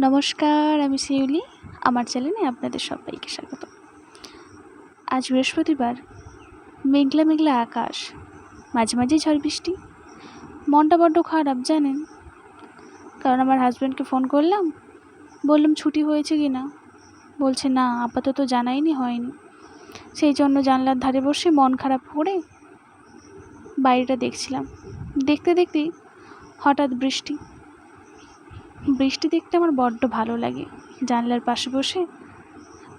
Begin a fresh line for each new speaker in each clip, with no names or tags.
নমস্কার, আমি শিউলি। আমার চ্যানেলে আপনাদের সবাইকে স্বাগত। আজ বৃহস্পতিবার, মেঘলা মেঘলা আকাশ, মাঝে মাঝে ঝড় বৃষ্টি। মনটা বড্ড খারাপ, জানেন? কারণ আমার হাজব্যান্ডকে ফোন করলাম, বললাম ছুটি হয়েছে কি না? বলছে, না, আপাতত জানাইনি, হয়নি। সেই জন্য জানলার ধারে বসে মন খারাপ করে বাইরেটা দেখছিলাম। দেখতে দেখতেই হঠাৎ বৃষ্টি। বৃষ্টি দেখতে আমার বড্ড ভালো লাগে। জানলার পাশে বসে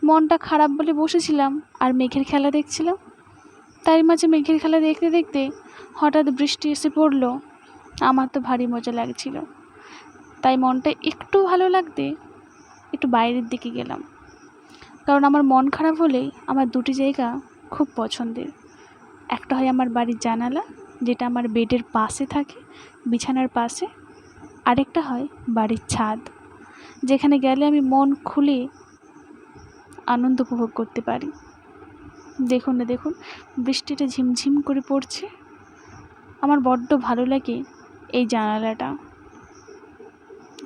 মনটা খারাপ বলে বসেছিলাম আর মেঘের খেলা দেখছিলাম। তারই মাঝে মেঘের খেলা দেখতে দেখতে হঠাৎ বৃষ্টি এসে পড়ল। আমার তো ভারী মজা লাগছিল। তাই মনটা একটু ভালো লাগতে একটু বাইরের দিকে গেলাম। কারণ আমার মন খারাপ হলেই আমার দুটি জায়গা খুব পছন্দের। একটা হয় আমার বাড়ির জানালা, যেটা আমার বেডের পাশে থাকে, বিছানার পাশে আরেকটা হয় বাড়ির ছাদ, যেখানে গেলে আমি মন খুলে আনন্দ উপভোগ করতে পারি। দেখুন না দেখুন, বৃষ্টিটা ঝিমঝিম করে পড়ছে। আমার বড্ড ভালো লাগে এই জানালাটা।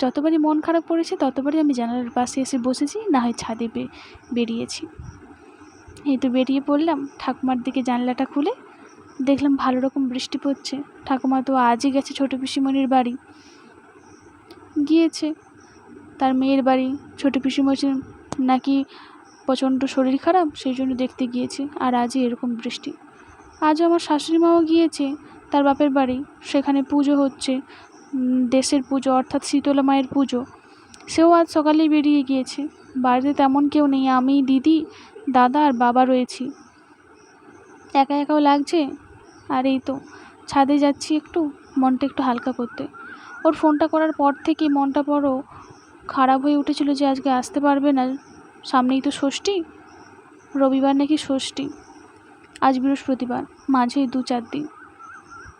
যতবারই মন খারাপ পড়েছে, ততবারই আমি জানালার পাশে এসে বসেছি, না হয় ছাদে বেরিয়েছি। এই তো বেরিয়ে পড়লাম, ঠাকুমার দিকে জানলাটা খুলে, দেখলাম ভালো রকম বৃষ্টি পড়ছে। ঠাকুমা তো আজই গেছে ছোটো পিসিমণির বাড়ি। গিয়েছে। তার মেয়ের বাড়ি ছোটো পিসিমণির নাকি প্রচণ্ড শরীর খারাপ, সেই জন্য দেখতে গিয়েছে আর আজই এরকম বৃষ্টি। আজও আমার শাশুড়ি মাও গিয়েছে, তার বাপের বাড়ি। সেখানে পুজো হচ্ছে দেশের পুজো অর্থাৎ শীতলা মায়ের পুজো। সেও আজ সকালেই বেরিয়ে গিয়েছে। বাড়িতে তেমন কেউ নেই, আমি, দিদি, দাদা আর বাবা রয়েছি। একা একাও লাগছে? আর এই তো, ছাদে যাচ্ছি একটু, মনটা একটু হালকা করতে। ওর ফোনটা করার পর থেকেই মনটা বড় খারাপ হয়ে উঠেছিল যে আজকে আসতে পারবে না। সামনেই তো ষষ্ঠী। রবিবার নাকি ষষ্ঠী। আজ বৃহস্পতিবার, মাঝেই দু চার দিন।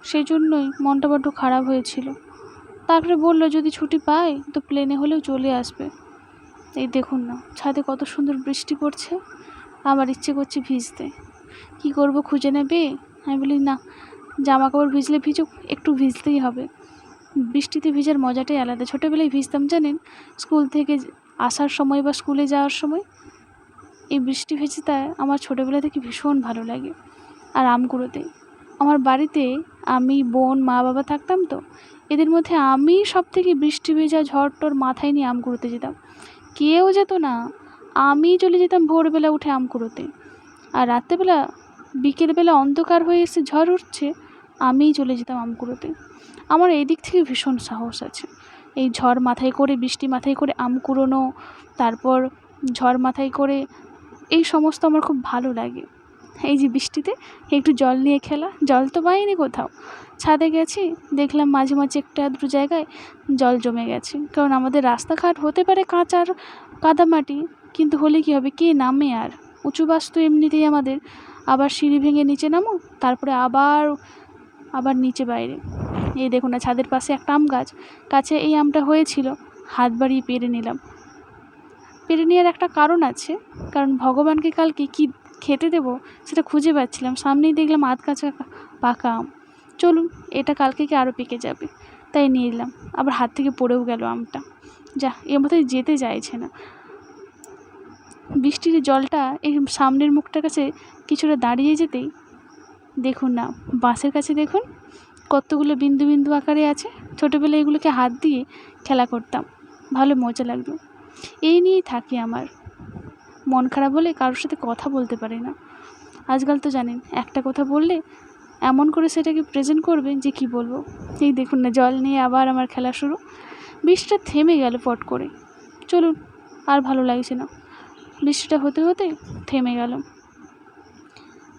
সেই জন্যই মনটা বড্ড খারাপ হয়েছিল। তারপরে বলল, যদি ছুটি পায় তো প্লেনে হলেও চলে আসবে। এই দেখুন না, ছাদে কত সুন্দর বৃষ্টি পড়ছে। আমার ইচ্ছে করছে ভিজতে। কি করব খুঁজে নেবে? আমি বলি, না জামা কাপড় ভিজলে ভিজুক, একটু ভিজতেই হবে। বৃষ্টিতে ভিজার মজাটাই আলাদা। ছোটোবেলায় ভিজতাম, জানেন? স্কুল থেকে আসার সময় বা স্কুলে যাওয়ার সময় এই বৃষ্টি ভেজে তাই আমার ছোটোবেলা থেকে ভীষণ ভালো লাগে আর আম আমার বাড়িতে আমি বোন, মা, বাবা থাকতাম তো। এদের মধ্যে আমি সব থেকে বৃষ্টি ভেজা ঝড় টর মাথায় নিয়ে আম কুড়োতে যেতাম। কেউ যেত না, আমি চলে যেতাম ভোরবেলা উঠে আম কুড়োতে আর রাত্রেবেলা, বিকেলবেলা অন্ধকার হয়ে এসে ঝড় উঠছে, আমিই চলে যেতাম আম কুড়োতে আমার এই দিক থেকে ভীষণ সাহস আছে। এই ঝড় মাথায় করে, বৃষ্টি মাথায় করে, আম কুড়োনো, তারপর ঝড় মাথায় করে, এই সমস্ত আমার খুব ভালো লাগে। এই যে বৃষ্টিতে, একটু জল নিয়ে খেলা। জল তো পাইনি কোথাও। ছাদে গেছি, দেখলাম মাঝে মাঝে একটা দুটো জায়গায় জল জমে গেছে। কারণ আমাদের রাস্তাঘাট হতে পারে কাঁচার কাদামাটি কিন্তু হলে কী হবে, কে নামে আর? উঁচু বাস তো এমনিতেই আমাদের। আবার সিঁড়ি ভেঙে নিচে নামো, তারপরে আবার আবার নিচে বাইরে। এই দেখুন না, ছাদের পাশে একটা আম গাছ। কাছে এই আমটা হয়েছিল, হাত বাড়িয়ে পেরে নিলাম। পেরে নেওয়ার একটা কারণ আছে, কারণ ভগবানকে কালকে কী খেতে দেবো সেটা খুঁজে পাচ্ছিলাম। সামনেই দেখলাম আধ কাঁচা পাকা আম। চলুন, এটা কালকে কি আরও পেকে যাবে? তাই নিয়ে এলাম। আবার হাত থেকে পড়েও গেল আমটা। যা এর মধ্যে যেতে চাইছে না। বৃষ্টির জলটা এই সামনের মুখটার কাছে কিছুটা দাঁড়িয়ে যেতেই দেখুন না, বাঁশের কাছে দেখুন কতগুলো বিন্দু বিন্দু আকারে আছে? ছোটোবেলায় এগুলোকে হাত দিয়ে খেলা করতাম। ভালো মজা লাগতো। এই নিয়েই থাকি আমার। মন খারাপ হলে কারোর সাথে কথা বলতে পারি না। আজকাল তো জানেন, একটা কথা বললে এমন করে সেটাকে প্রেজেন্ট করবে যে কি বলব? এই দেখুন না, জল নিয়ে আবার আমার খেলা শুরু। বৃষ্টিটা থেমে গেল পট করে। চলুন, আর ভালো লাগছে না। বৃষ্টিটা হতে হতে থেমে গেল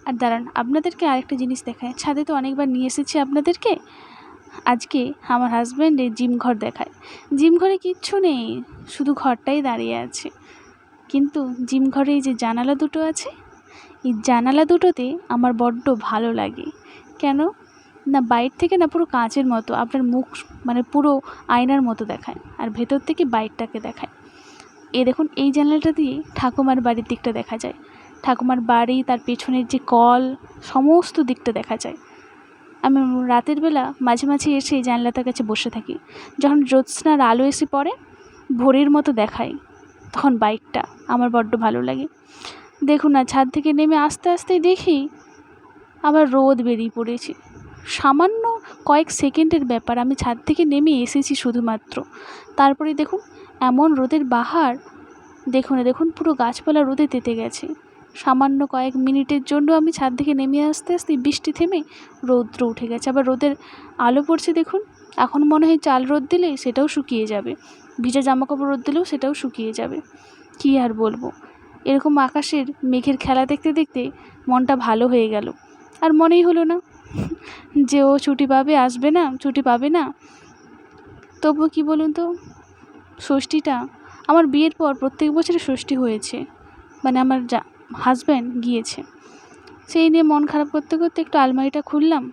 আর দাঁড়ান, আপনাদেরকে আরেকটা জিনিস দেখায় ছাদে তো অনেকবার নিয়ে এসেছি আপনাদেরকে। আজকে আমার হাজব্যান্ডের জিম ঘর দেখায়। জিম ঘরে কিচ্ছু নেই, শুধু ঘরটাই দাঁড়িয়ে আছে। কিন্তু জিম ঘরে এই যে জানালা দুটো আছে, এই জানালা দুটোতে আমার বড্ড ভালো লাগে। কেন? না বাইর থেকে না পুরো কাঁচের মতো, আপনার মুখ মানে পুরো আয়নার মতো দেখায়। আর ভেতর থেকে বাইরটাকে দেখায়। এ দেখুন, এই জানালাটা দিয়ে ঠাকুমার বাড়ির দিকটা দেখা যায়। ঠাকুমার বাড়ি, তার পেছনের যে কল, সমস্ত দিকটা দেখা যায়। আমি রাতের বেলা মাঝে মাঝে এসে এই জানলাটার কাছে বসে থাকি। যখন জ্যোৎস্নার আলো এসে পড়ে, ভোরের মতো দেখায় তখন বাইকটা। আমার বড্ড ভালো লাগে। দেখুন না, ছাদ থেকে নেমে আস্তে আস্তেই দেখি আবার রোদ বেরিয়ে পড়েছে। সামান্য কয়েক সেকেন্ডের ব্যাপার, আমি ছাদ থেকে নেমে এসেছি শুধুমাত্র। তারপরে দেখুন, এমন রোদের বাহার। দেখুন দেখুন পুরো গাছপালা রোদে তেতে গেছে। সামান্য কয়েক মিনিটের জন্য আমি ছাদ থেকে নেমে আসতে আসতে বৃষ্টি থেমে রৌদ্র উঠে গেছে। আবার রোদের আলো পড়ছে দেখুন। এখন মনে হয় চাল রোদ দিলে সেটাও শুকিয়ে যাবে। ভিজা জামা কাপড় রোদ দিলেও সেটাও শুকিয়ে যাবে। কী আর বলব? এরকম আকাশের মেঘের খেলা দেখতে দেখতে মনটা ভালো হয়ে গেল। আর মনেই হলো না যে ও ছুটি পাবে, আসবে না, ছুটি পাবে না। তবুও কী বলুন তো? ষষ্ঠীটা, আমার বিয়ের পর প্রত্যেক বছরে ষষ্ঠী হয়েছে। মানে আমার যা হাজব্যান্ড গিয়েছে। সেই নিয়ে মন খারাপ করতে করতে একটু আলমারিটা খুললাম,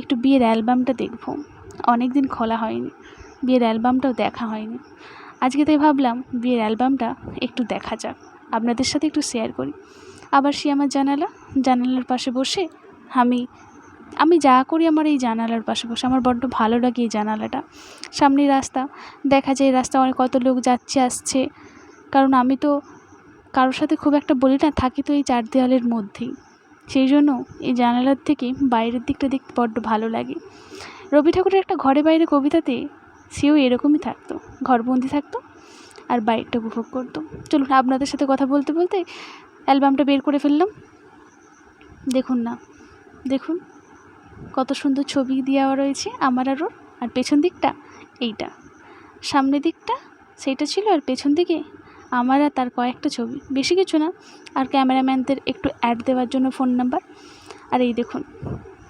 একটু বিয়ের অ্যালবামটা দেখব। অনেক দিন খোলা হয়নি, বিয়ের অ্যালবামটাও দেখা হয়নি। আজকে তাই ভাবলাম বিয়ের অ্যালবামটা একটু দেখা যাক, আপনাদের সাথে একটু শেয়ার করি। আবার সে আমার জানালা, জানালার পাশে বসে আমি আমি যা করি আমার এই জানালার পাশে বসে, আমার বড্ড ভালো লাগে এই জানালাটা। সামনে রাস্তা, দেখা যায় রাস্তা অনেক কত লোক যাচ্ছে, আসছে। কারণ আমি তো কারোর সাথে খুব একটা বলি না, থাকি তো এই চার দেওয়ালের মধ্যেই। সেই জন্য এই জানালার থেকে বাইরের দিকটা দেখতে বড্ড ভালো লাগে। রবি ঠাকুরের একটা ঘরে বাইরে কবিতাতে সেও এরকমই থাকতো। ঘরবন্দি থাকতো আর বাইরটা উপভোগ করতো। চলুন আপনাদের সাথে কথা বলতে বলতে অ্যালবামটা বের করে ফেললাম। দেখুন না, দেখুন কত সুন্দর ছবি দেওয়া রয়েছে আমার আর ওর। আর পেছন দিকটা এইটা। সামনের দিকটা সেইটা ছিল আর পেছন দিকে আমার আর তার কয়েকটা ছবি। বেশি কিছু না। আর ক্যামেরাম্যানদের একটু অ্যাড দেওয়ার জন্য ফোন নাম্বার আর এই দেখুন,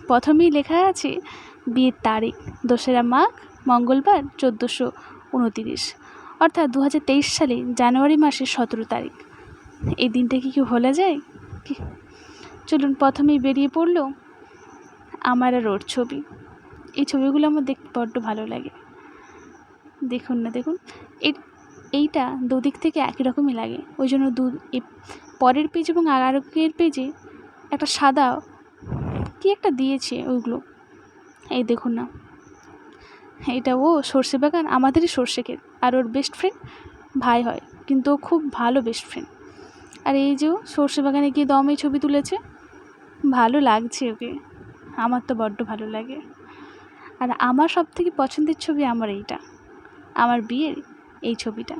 প্রথমেই লেখা আছে, বিয়ের তারিখ, দোসরা মাঘ, মঙ্গলবার, চোদ্দোশো উনতিরিশ। অর্থাৎ দু হাজার তেইশ সালে জানুয়ারি মাসের সতেরো তারিখ। এই দিনটা কি কি ভোলা যায়? চলুন প্রথমেই বেরিয়ে পড়ল আমার আর ওর ছবি। এই ছবিগুলো আমার দেখতে বড্ড ভালো লাগে। দেখুন না, দেখুন। এই এইটা দুদিক থেকে একই রকমই লাগে। ওই জন্য দু পরের পেজ এবং আগের পেজে একটা সাদা কি একটা দিয়েছে ওইগুলো। এই দেখুন না। এটা ও সর্ষে বাগান, আমাদেরই সর্ষে ক্ষেত আর ওর বেস্ট ফ্রেন্ড ভাই হয়, কিন্তু ও খুব ভালো বেস্ট ফ্রেন্ড আর এই যে ও সর্ষে বাগানে গিয়ে দমে ছবি তুলেছে, ভালো লাগছে ওকে। আমার তো বড্ড ভালো লাগে। আর আমার সব থেকে পছন্দের ছবি আমার এইটা। আমার বিয়ের এই ছবিটা।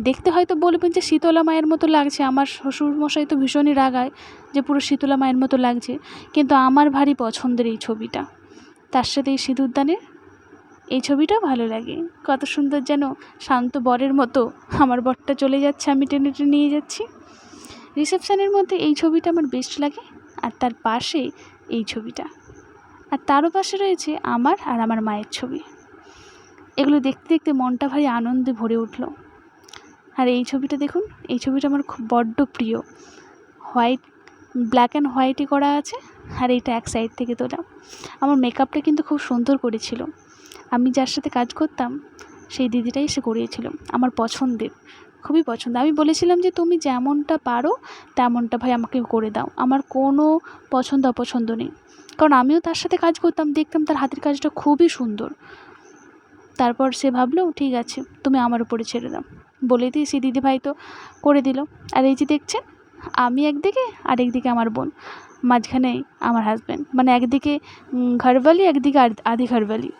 দেখতে হয়তো বলবেন যে শীতলা মায়ের মতো লাগছে। আমার শ্বশুরমশাই তো ভীষণই রাগায় যে পুরো শীতলা মায়ের মতো লাগছে। কিন্তু আমার ভারী পছন্দের এই ছবিটা। তার সাথে এই সিঁদুরদানের এই ছবিটাও ভালো লাগে। কত সুন্দর যেন শান্ত বরের মতো আমার বরটা চলে যাচ্ছে, আমি টেনে টেনে নিয়ে যাচ্ছি। রিসেপশানের মধ্যে এই ছবিটা আমার বেস্ট লাগে আর তার পাশে এই ছবিটা। আর তারও পাশে রয়েছে আমার আর আমার মায়ের ছবি। এগুলো দেখতে দেখতে মনটা ভারী আনন্দে ভরে উঠল। আর এই ছবিটা দেখুন, এই ছবিটা আমার খুব বড্ড প্রিয়। হোয়াইট ব্ল্যাক অ্যান্ড হোয়াইটই করা আছে, আর এইটা এক সাইড থেকে তোলা। আমার মেকআপটা কিন্তু খুব সুন্দর করেছিল। আমি যার সাথে কাজ করতাম, সেই দিদিটাই সে করিয়েছিল, আমার পছন্দের। খুবই পছন্দ। আমি বলেছিলাম যে, তুমি যেমনটা পারো, তেমনটা ভাই আমাকে করে দাও। আমার কোনো পছন্দ অপছন্দ নেই। কারণ আমিও তার সাথে কাজ করতাম, দেখতাম তার হাতের কাজটা খুবই সুন্দর। তারপর সে ভাবলো, ঠিক আছে, তুমি আমার উপরে ছেড়ে দাও। বলে দিয়ে সে দিদিভাই তো করে দিল। আর এই যে দেখছেন, আমি একদিকে আর একদিকে আমার বোন, মাঝখানে আমার হাজব্যান্ড মানে একদিকে ঘরবালি একদিকে আধি ঘরবালি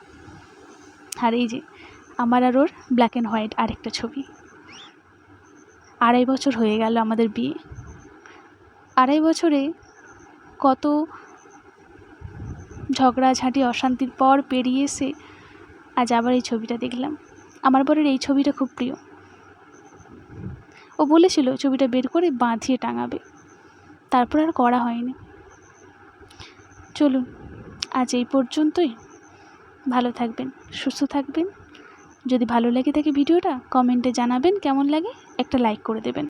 আর এই যে, আমার আর ওর ব্ল্যাক অ্যান্ড হোয়াইট আরেকটা ছবি। আড়াই বছর হয়ে গেল আমাদের বিয়ে। আড়াই বছরে কত ঝগড়াঝাঁটি, অশান্তির পর পেরিয়ে এসে আজ আবার এই ছবিটা দেখলাম। আমার বরের এই ছবিটা খুব প্রিয়। ও বলেছিল ছবিটা বের করে বাঁধিয়ে টাঙাবে। তারপর আর করা হয়নি। চলুন, আজ এই পর্যন্তই। ভালো থাকবেন, সুস্থ থাকবেন। যদি ভালো লেগে থাকে ভিডিওটা, কমেন্টে জানাবেন কেমন লাগে। একটা লাইক করে দেবেন।